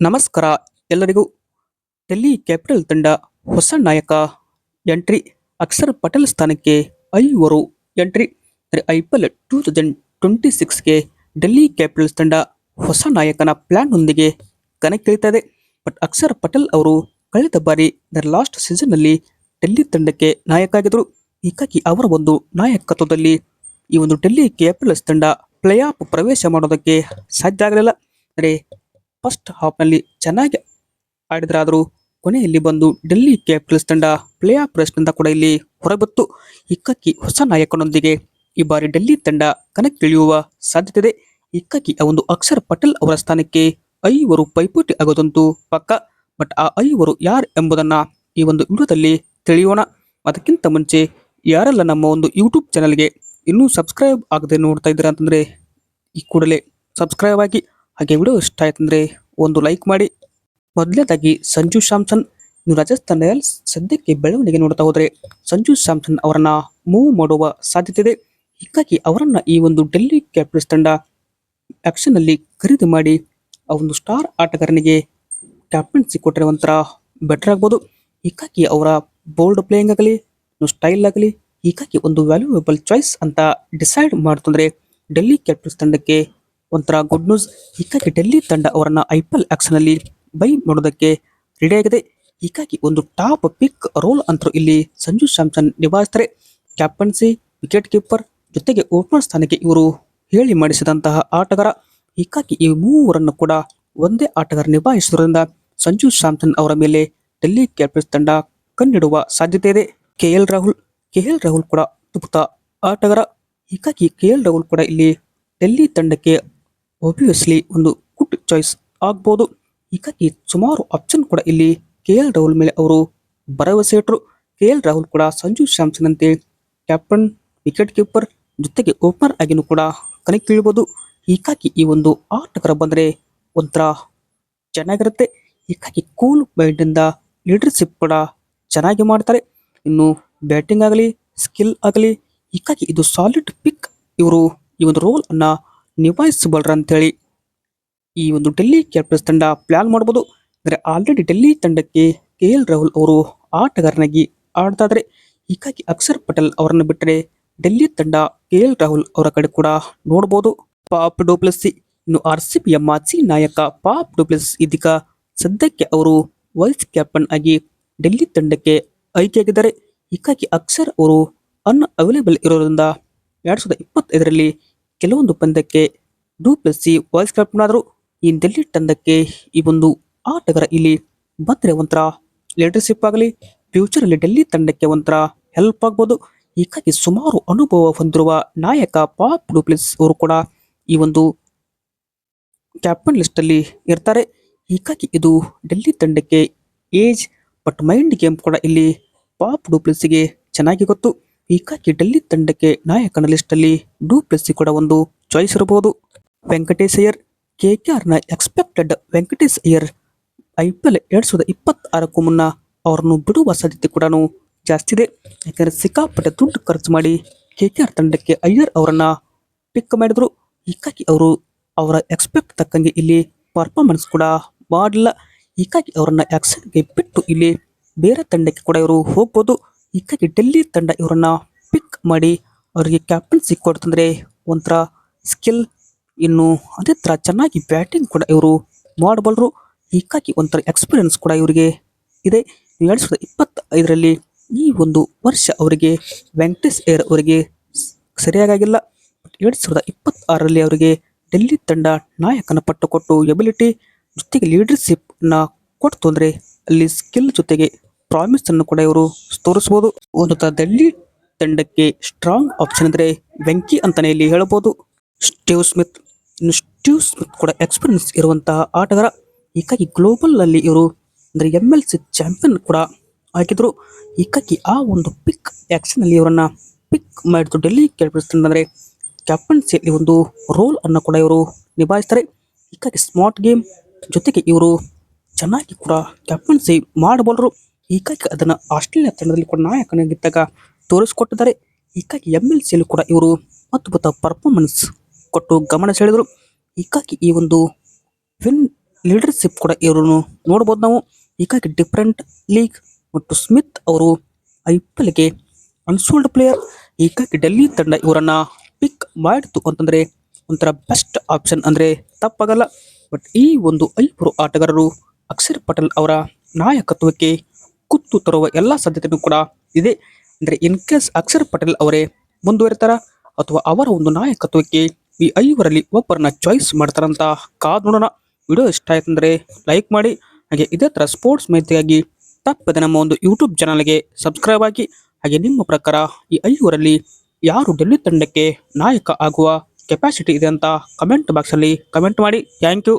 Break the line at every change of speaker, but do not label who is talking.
ನಮಸ್ಕಾರ. ಎಲ್ಲರಿಗೂ ಡೆಲ್ಲಿ ಕ್ಯಾಪಿಟಲ್ ತಂಡ ಹೊಸ ನಾಯಕ ಎಂಟ್ರಿ ಅಕ್ಷರ್ ಪಟೇಲ್ ಸ್ಥಾನಕ್ಕೆ ಐವರು entry. I P L two thousand twenty ಸಿಕ್ಸ್ಗೆ Delhi Capitals ತಂಡ ಹೊಸ ನಾಯಕನ ಪ್ಲ್ಯಾನ್ನೊಂದಿಗೆ ಕಣಕ್ಕಿಳಿತದೆ. ಬಟ್ ಅಕ್ಷರ್ ಪಟೇಲ್ ಅವರು ಕಳೆದ ಬಾರಿ ದರ್ ಲಾಸ್ಟ್ ಸೀಸನ್ನಲ್ಲಿ ಡೆಲ್ಲಿ ತಂಡಕ್ಕೆ ನಾಯಕ ಆಗಿದ್ದರು ಹೀಗಾಗಿ ಅವರ ಒಂದು ನಾಯಕತ್ವದಲ್ಲಿ ಈ ಒಂದು ಡೆಲ್ಲಿ ಕ್ಯಾಪಿಟಲ್ಸ್ ತಂಡ ಪ್ಲೇ ಆಫ್ ಪ್ರವೇಶ ಮಾಡೋದಕ್ಕೆ ಸಾಧ್ಯ ಆಗಲಿಲ್ಲ. ಅಂದರೆ ಫಸ್ಟ್ ಹಾಫ್ನಲ್ಲಿ ಚೆನ್ನಾಗಿ ಆಡಿದ್ರಾದರೂ ಕೊನೆಯಲ್ಲಿ ಬಂದು ಡೆಲ್ಲಿ ಕ್ಯಾಪಿಟಲ್ಸ್ ತಂಡ ಪ್ಲೇ ಆಫ್ ರೇಸ್ನಿಂದ ಕೂಡ ಇಲ್ಲಿ ಹೊರಬತ್ತು. ಇಕ್ಕಕ್ಕಿ ಹೊಸ ನಾಯಕನೊಂದಿಗೆ ಈ ಬಾರಿ ಡೆಲ್ಲಿ ತಂಡ ಕಣಕ್ಕಿಳಿಯುವ ಸಾಧ್ಯತೆ ಇದೆ ಇಕ್ಕಕ್ಕಿ ಆ ಒಂದು ಅಕ್ಷರ್ ಪಟೇಲ್ ಅವರ ಸ್ಥಾನಕ್ಕೆ ಐವರು ಪೈಪೋಟಿ ಆಗೋದಂತೂ ಪಕ್ಕ. ಬಟ್ ಆ ಐವರು ಯಾರು ಎಂಬುದನ್ನು ಈ ಒಂದು ವಿಡಿಯೋದಲ್ಲಿ ತಿಳಿಯೋಣ. ಅದಕ್ಕಿಂತ ಮುಂಚೆ ಯಾರೆಲ್ಲ ನಮ್ಮ ಒಂದು ಯೂಟ್ಯೂಬ್ ಚಾನಲ್ಗೆ ಇನ್ನೂ ಸಬ್ಸ್ಕ್ರೈಬ್ ಆಗದೆ ನೋಡ್ತಾ ಇದ್ದೀರಾ ಅಂತಂದರೆ ಈ ಕೂಡಲೇ ಸಬ್ಸ್ಕ್ರೈಬ್ ಆಗಿ ಹಾಗೆ ವಿಡಿಯೋ ಇಷ್ಟ ಆಯ್ತಂದ್ರೆ ಒಂದು ಲೈಕ್ ಮಾಡಿ. ಮೊದಲನೇದಾಗಿ ಸಂಜು ಸ್ಯಾಮ್ಸನ್ ಇನ್ನು ರಾಜಸ್ಥಾನ್ ರಾಯಲ್ಸ್ ಸದ್ಯಕ್ಕೆ ಬೆಳವಣಿಗೆ ನೋಡ್ತಾ ಹೋದರೆ ಸಂಜು ಸ್ಯಾಮ್ಸನ್ ಅವರನ್ನ ಮೂವ್ ಮಾಡುವ ಸಾಧ್ಯತೆ ಇದೆ. ಹೀಗಾಗಿ ಅವರನ್ನ ಈ ಒಂದು ಡೆಲ್ಲಿ ಕ್ಯಾಪಿಟಲ್ಸ್ ತಂಡ ಆಕ್ಷನ್ ಅಲ್ಲಿ ಖರೀದಿ ಮಾಡಿ ಆ ಒಂದು ಸ್ಟಾರ್ ಆಟಗಾರನಿಗೆ ಕ್ಯಾಪ್ಟನ್ಸಿ ಕೊಟ್ಟರೆ ಒಂಥರ ಬೆಟರ್ ಆಗ್ಬೋದು. ಹೀಗಾಗಿ ಅವರ ಬೋಲ್ಡ್ ಪ್ಲೇಯಿಂಗ್ ಆಗಲಿ ಸ್ಟೈಲ್ ಆಗಲಿ, ಹೀಗಾಗಿ ಒಂದು ವ್ಯಾಲ್ಯೂಯಬಲ್ ಚಾಯ್ಸ್ ಅಂತ ಡಿಸೈಡ್ ಮಾಡ್ತಂದ್ರೆ ಡೆಲ್ಲಿ ಕ್ಯಾಪಿಟಲ್ಸ್ ತಂಡಕ್ಕೆ ಒಂಥರ ಗುಡ್ ನ್ಯೂಸ್ ಹೀಗಾಗಿ ಡೆಲ್ಲಿ ತಂಡ ಅವರನ್ನ ಐ ಪಿ ಎಲ್ ಬೈ ಮಾಡೋದಕ್ಕೆ ರೆಡಿ ಆಗಿದೆ. ಹೀಗಾಗಿ ಒಂದು ಟಾಪ್ ಪಿಕ್ ರೋಲ್ ಅಂತೂ ಇಲ್ಲಿ ಸಂಜು ಸ್ಯಾಮ್ಸನ್ ನಿಭಾಯಿಸ್ತಾರೆ. ಕ್ಯಾಪ್ಟನ್ಸಿ ವಿಕೆಟ್ ಕೀಪರ್ ಜೊತೆಗೆ ಓಪನರ್ ಸ್ಥಾನಕ್ಕೆ ಇವರು ಹೇಳಿ ಮಾಡಿಸಿದಂತಹ ಆಟಗಾರ. ಹೀಗಾಗಿ ಈ ಮೂವರನ್ನು ಕೂಡ ಒಂದೇ ಆಟಗಾರ ನಿಭಾಯಿಸುವುದರಿಂದ ಸಂಜು ಸ್ಯಾಮ್ಸನ್ ಅವರ ಮೇಲೆ ಡೆಲ್ಲಿ ಕ್ಯಾಪಿಟಲ್ಸ್ ತಂಡ ಕಣ್ಣಿಡುವ ಸಾಧ್ಯತೆ ಇದೆ. K L Rahul, K L Rahul ಕೂಡ ಅದ್ಭುತ ಆಟಗಾರ. ಹೀಗಾಗಿ ಕೆ ಎಲ್ ರಾಹುಲ್ ಕೂಡ ಇಲ್ಲಿ ಡೆಲ್ಲಿ ತಂಡಕ್ಕೆ ಒಬ್ವಿಯಸ್ಲಿ ಒಂದು ಗುಡ್ ಚಾಯ್ಸ್ ಆಗ್ಬೋದು. ಹೀಗಾಗಿ ಸುಮಾರು ಆಪ್ಷನ್ ಕೂಡ ಇಲ್ಲಿ ಕೆ ಎಲ್ ರಾಹುಲ್ ಮೇಲೆ ಅವರು ಭರವಸೆ ಇಟ್ಟರು ಕೆ ಎಲ್ ರಾಹುಲ್ ಕೂಡ ಸಂಜು ಸ್ಯಾಮ್ಸನ್ ಅಂತೆ ಕ್ಯಾಪ್ಟನ್ ವಿಕೆಟ್ ಕೀಪರ್ ಜೊತೆಗೆ ಓಪನರ್ ಆಗಿನೂ ಕೂಡ ಕಣಕ್ಕಿಳಿಬೋದು ಹೀಗಾಗಿ ಈ ಒಂದು ಆಟಗಾರ ಬಂದರೆ ಒಂಥರ ಚೆನ್ನಾಗಿರುತ್ತೆ. ಹೀಗಾಗಿ ಕೂಲ್ ಮೈಂಡಿಂದ ಲೀಡರ್ಶಿಪ್ ಕೂಡ ಚೆನ್ನಾಗಿ ಮಾಡ್ತಾರೆ. ಇನ್ನು ಬ್ಯಾಟಿಂಗ್ ಆಗಲಿ ಸ್ಕಿಲ್ ಆಗಲಿ, ಹೀಗಾಗಿ ಇದು ಸಾಲಿಡ್ ಪಿಕ್ ಇವರು ಈ ಒಂದು ರೋಲ್ ಅಂತೇಳಿ ಈ ಒಂದು ಡೆಲ್ಲಿ ಕ್ಯಾಪಿಟಲ್ಸ್ ತಂಡ ಪ್ಲಾನ್ ಮಾಡ್ಬೋದು. ಅಂದರೆ ಆಲ್ರೆಡಿ ಡೆಲ್ಲಿ ತಂಡಕ್ಕೆ ಕೆ ಎಲ್ ರಾಹುಲ್ ಅವರು ಆಟಗಾರನಾಗಿ ಆಡ್ತಾ ಹೀಗಾಗಿ ಅಕ್ಷರ್ ಪಟೇಲ್ ಅವರನ್ನು ಬಿಟ್ಟರೆ ಡೆಲ್ಲಿ ತಂಡ ಕೆ ಎಲ್ ರಾಹುಲ್ ಅವರ ಕಡೆ ಕೂಡ ನೋಡ್ಬೋದು. ಪಾಪ್ ಡೋಪ್ಲಸ್ಸಿ ಇನ್ನು ಆರ್ ಸಿ ಪಿಯ ಮಾಜಿ ನಾಯಕ ಪಾಪ್ ಡೋಪ್ಲಸ್ ಇದೀಗ ಸದ್ಯಕ್ಕೆ ಅವರು ವೈಸ್ ಕ್ಯಾಪ್ಟನ್ ಆಗಿ ಡೆಲ್ಲಿ ತಂಡಕ್ಕೆ ಆಯ್ಕೆಯಾಗಿದ್ದಾರೆ. ಹೀಗಾಗಿ ಅಕ್ಷರ್ ಅವರು ಅನ್ ಅವೈಲೇಬಲ್ ಇರೋದ್ರಿಂದ ಎರಡು ಸಾವಿರದ ಇಪ್ಪತ್ತೈದರಲ್ಲಿ ಕೆಲವೊಂದು ಪಂದ್ಯಕ್ಕೆ ಡೂಪ್ಲೆಸಿ ವಾಯ್ಸ್ ಕ್ಯಾಪ್ಟನ್ ಆದರು ಈ ಡೆಲ್ಲಿ ತಂಡಕ್ಕೆ ಈ ಒಂದು ಆಟಗಾರ ಇಲ್ಲಿ ಬಂದರೆ ಒಂಥರ ಲೀಡರ್ಶಿಪ್ ಆಗಲಿ ಫ್ಯೂಚರ್ ಅಲ್ಲಿ ಡೆಲ್ಲಿ ತಂಡಕ್ಕೆ ಒಂಥರ ಹೆಲ್ಪ್ ಆಗ್ಬೋದು. ಹೀಗಾಗಿ ಸುಮಾರು ಅನುಭವ ಹೊಂದಿರುವ ನಾಯಕ ಪಾಪ್ ಡೂಪ್ಲೆಸ್ ಅವರು ಕೂಡ ಈ ಒಂದು ಕ್ಯಾಪ್ಟನ್ ಲಿಸ್ಟ್ ಅಲ್ಲಿ ಇರ್ತಾರೆ. ಹೀಗಾಗಿ ಇದು ಡೆಲ್ಲಿ ತಂಡಕ್ಕೆ ಏಜ್ ಬಟ್ ಮೈಂಡ್ ಗೇಮ್ ಕೂಡ ಇಲ್ಲಿ ಪಾಪ್ ಡೂಪ್ಲೆಸ್ಸಿಗೆ ಚೆನ್ನಾಗಿ ಗೊತ್ತು. ಹೀಗಾಗಿ ಡೆಲ್ಲಿ ತಂಡಕ್ಕೆ ನಾಯಕನ ಲಿಸ್ಟ್ ಅಲ್ಲಿ ಡೂಪ್ಲೆಸ್ಸಿ ಕೂಡ ಒಂದು ಚಾಯ್ಸ್ ಇರಬಹುದು. ವೆಂಕಟೇಶ್ ಅಯ್ಯರ್ ಕೆ ಕೆ ಆರ್ನ expected Venkatesh Iyer I P L ಎರಡು ಸಾವಿರದ ಇಪ್ಪತ್ತಾರಕ್ಕೂ ಮುನ್ನ ಅವರನ್ನು ಬಿಡುವ ಸಾಧ್ಯತೆ ಕೂಡ ಜಾಸ್ತಿ ಇದೆ. ಯಾಕೆಂದರೆ ಸಿಕ್ಕಾಪಟ್ಟೆ ದುಡ್ಡು ಖರ್ಚು ಮಾಡಿ ಕೆ ಕೆ ಆರ್ ತಂಡಕ್ಕೆ ಅಯ್ಯರ್ ಅವರನ್ನು ಪಿಕ್ ಮಾಡಿದ್ರು. ಹೀಗಾಗಿ ಅವರು ಅವರ ಎಕ್ಸ್ಪೆಕ್ಟ್ ತಕ್ಕಂಗೆ ಇಲ್ಲಿ ಪರ್ಫಾರ್ಮೆನ್ಸ್ ಕೂಡ ಮಾಡಲಿಲ್ಲ. ಹೀಗಾಗಿ ಅವರನ್ನು ಆಕ್ಷನ್ಗೆ ಬಿಟ್ಟು ಇಲ್ಲಿ ಬೇರೆ ತಂಡಕ್ಕೆ ಕೂಡ ಇವರು ಹೋಗ್ಬೋದು. ಹೀಗಾಗಿ ಡೆಲ್ಲಿ ತಂಡ ಇವರನ್ನ ಪಿಕ್ ಮಾಡಿ ಅವರಿಗೆ ಕ್ಯಾಪ್ಟನ್ಸಿ ಕೊಡ್ತಂದ್ರೆ ಒಂಥರ ಸ್ಕಿಲ್ ಇನ್ನು ಅದೇ ಥರ ಚೆನ್ನಾಗಿ ಬ್ಯಾಟಿಂಗ್ ಕೂಡ ಇವರು ಮಾಡಬಲ್ಲರು ಹೀಗಾಗಿ ಒಂಥರ ಎಕ್ಸ್ಪೀರಿಯನ್ಸ್ ಕೂಡ ಇವರಿಗೆ ಇದೆ. ಎರಡು ಸಾವಿರದ ಇಪ್ಪತ್ತೈದರಲ್ಲಿ ಈ ಒಂದು ವರ್ಷ ಅವರಿಗೆ ವೆಂಕಟೇಶ್ ಏರ್ ಅವರಿಗೆ ಸರಿಯಾಗಿಲ್ಲ ಎರಡು ಸಾವಿರದ ಇಪ್ಪತ್ತಾರರಲ್ಲಿ ಅವರಿಗೆ ಡೆಲ್ಲಿ ತಂಡ ನಾಯಕನ ಪಟ್ಟು ಕೊಟ್ಟು ಎಬಿಲಿಟಿ ಜೊತೆಗೆ ಲೀಡರ್ಶಿಪ್ನ ಕೊಡ್ತು ಅಂದರೆ ಅಲ್ಲಿ ಸ್ಕಿಲ್ ಜೊತೆಗೆ ಪ್ರಾಮಿಸ್ ಅನ್ನು ಕೂಡ ಇವರು ತೋರಿಸಬಹುದು ಒಂದು ತರದಲ್ಲಿ ತಂಡಕ್ಕೆ ಸ್ಟ್ರಾಂಗ್ ಆಪ್ಷನ್ ಅಂದ್ರೆ ವೆಂಕಿ ಅಂತಾನೆ ಇಲ್ಲಿ ಹೇಳಬಹುದು ಸ್ಟೀವ್ ಸ್ಮಿತ್, ಇನ್ನು ಸ್ಟೀವ್ ಸ್ಮಿತ್ ಕೂಡ ಎಕ್ಸ್ಪೀರಿಯನ್ಸ್ ಇರುವಂತಹ ಆಟಗಾರ. ಈಕಾಗಿ ಗ್ಲೋಬಲ್ ಅಲ್ಲಿ ಇವರು ಅಂದರೆ ಎಂ ಎಲ್ ಸಿ ಚಾಂಪಿಯನ್ ಕೂಡ ಆಗಿದ್ರು. ಈಕಾಗಿ ಆ ಒಂದು ಪಿಕ್ ಆಕ್ಷನ್ ಅಲ್ಲಿ ಇವರನ್ನ ಪಿಕ್ ಮಾಡಿದ್ರು ಡೆಲ್ಲಿ ಕ್ಯಾಪಿಟಲ್ಸ್ ಅಂದರೆ ಕ್ಯಾಪ್ಟನ್ಸಿಯಲ್ಲಿ ಒಂದು ರೋಲ್ ಅನ್ನು ಕೂಡ ಇವರು ನಿಭಾಯಿಸ್ತಾರೆ. ಈಕಾಗಿ ಸ್ಮಾರ್ಟ್ ಗೇಮ್ ಜೊತೆಗೆ ಇವರು ಚೆನ್ನಾಗಿ ಕೂಡ ಕ್ಯಾಪ್ಟನ್ಸಿ ಮಾಡಬಲ್ಲರು. ಹೀಗಾಗಿ ಅದನ್ನು ಆಸ್ಟ್ರೇಲಿಯಾ ತಂಡದಲ್ಲಿ ಕೂಡ ನಾಯಕನಾಗಿದ್ದಾಗ ತೋರಿಸಿಕೊಟ್ಟಿದ್ದಾರೆ. ಹೀಗಾಗಿ ಎಂ ಎಲ್ ಸಿಯಲ್ಲಿ ಕೂಡ ಇವರು ಅದ್ಭುತ ಪರ್ಫಾರ್ಮೆನ್ಸ್ ಕೊಟ್ಟು ಗಮನ ಸೆಳೆದರು. ಹೀಗಾಗಿ ಈ ಒಂದು ವಿನ್ ಲೀಡರ್ಶಿಪ್ ಕೂಡ ಇವರನ್ನು ನೋಡ್ಬೋದು ನಾವು. ಹೀಗಾಗಿ ಡಿಫ್ರೆಂಟ್ ಲೀಗ್ ಮತ್ತು ಸ್ಮಿತ್ ಅವರು ಐ ಪಿ ಎಲ್ಗೆ ಅನ್ಸೋಲ್ಡ್ ಪ್ಲೇಯರ್ ಹೀಗಾಗಿ ಡೆಲ್ಲಿ ತಂಡ ಇವರನ್ನ ಪಿಕ್ ಮಾಡಿತು ಅಂತಂದರೆ ಒಂಥರ ಬೆಸ್ಟ್ ಆಪ್ಷನ್ ಅಂದ್ರೆ ತಪ್ಪಾಗಲ್ಲ. ಬಟ್ ಈ ಒಂದು ಐವರು ಆಟಗಾರರು ಅಕ್ಷರ್ ಪಟೇಲ್ ಅವರ ನಾಯಕತ್ವಕ್ಕೆ ಕುತ್ತು ತರುವ ಎಲ್ಲ ಸಾಧ್ಯತೆಯೂ ಕೂಡ ಇದೆ. ಅಂದ್ರೆ ಇನ್ ಕೇಸ್ ಅಕ್ಷರ್ ಪಟೇಲ್ ಅವರೇ ಮುಂದುವರಿತಾರ? ಅಥವಾ ಅವರ ಒಂದು ನಾಯಕತ್ವಕ್ಕೆ ಈ ಐವರಲ್ಲಿ ಒಬ್ಬರನ್ನ ಚಾಯ್ಸ್ ಮಾಡ್ತಾರಂತ ಕಾದ್ ನೋಡೋಣ. ವಿಡಿಯೋ ಇಷ್ಟ ಆಯ್ತಂದ್ರೆ ಲೈಕ್ ಮಾಡಿ. ಹಾಗೆ ಇದೇ ಥರ ಸ್ಪೋರ್ಟ್ಸ್ ಮಾಹಿತಿಗಾಗಿ ತಪ್ಪದೆ ನಮ್ಮ ಒಂದು ಯೂಟ್ಯೂಬ್ ಚಾನಲ್ಗೆ ಸಬ್ಸ್ಕ್ರೈಬ್ ಆಗಿ. ಹಾಗೆ ನಿಮ್ಮ ಪ್ರಕಾರ ಈ ಐವರಲ್ಲಿ ಯಾರು ಡೆಲ್ಲಿ ತಂಡಕ್ಕೆ ನಾಯಕ ಆಗುವ ಕೆಪಾಸಿಟಿ ಇದೆ ಅಂತ ಕಮೆಂಟ್ ಬಾಕ್ಸಲ್ಲಿ ಕಮೆಂಟ್ ಮಾಡಿ. Thank you